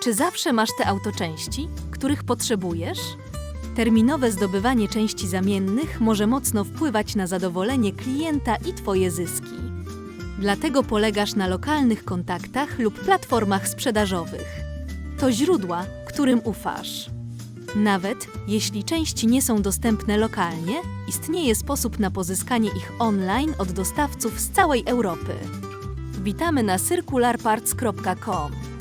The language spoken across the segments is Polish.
Czy zawsze masz te autoczęści, których potrzebujesz? Terminowe zdobywanie części zamiennych może mocno wpływać na zadowolenie klienta i Twoje zyski. Dlatego polegasz na lokalnych kontaktach lub platformach sprzedażowych. To źródła, którym ufasz. Nawet jeśli części nie są dostępne lokalnie, istnieje sposób na pozyskanie ich online od dostawców z całej Europy. Witamy na circularparts.com.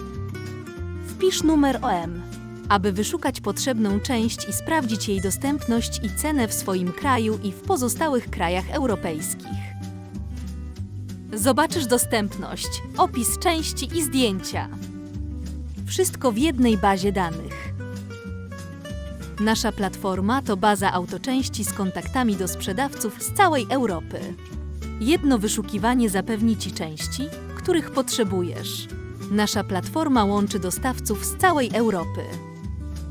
Wpisz numer OM, aby wyszukać potrzebną część i sprawdzić jej dostępność i cenę w swoim kraju i w pozostałych krajach europejskich. Zobaczysz dostępność, opis części i zdjęcia. Wszystko w jednej bazie danych. Nasza platforma to baza autoczęści z kontaktami do sprzedawców z całej Europy. Jedno wyszukiwanie zapewni Ci części, których potrzebujesz. Nasza platforma łączy dostawców z całej Europy.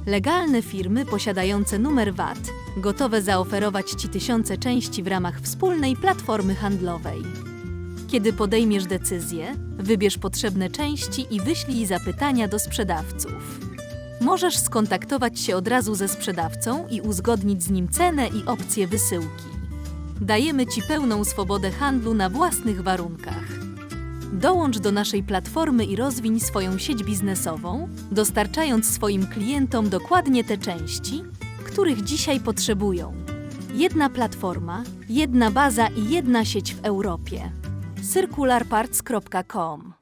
Legalne firmy posiadające numer VAT, gotowe zaoferować Ci tysiące części w ramach wspólnej platformy handlowej. Kiedy podejmiesz decyzję, wybierz potrzebne części i wyślij zapytania do sprzedawców. Możesz skontaktować się od razu ze sprzedawcą i uzgodnić z nim cenę i opcję wysyłki. Dajemy Ci pełną swobodę handlu na własnych warunkach. Dołącz do naszej platformy i rozwiń swoją sieć biznesową, dostarczając swoim klientom dokładnie te części, których dzisiaj potrzebują. Jedna platforma, jedna baza i jedna sieć w Europie. circularparts.com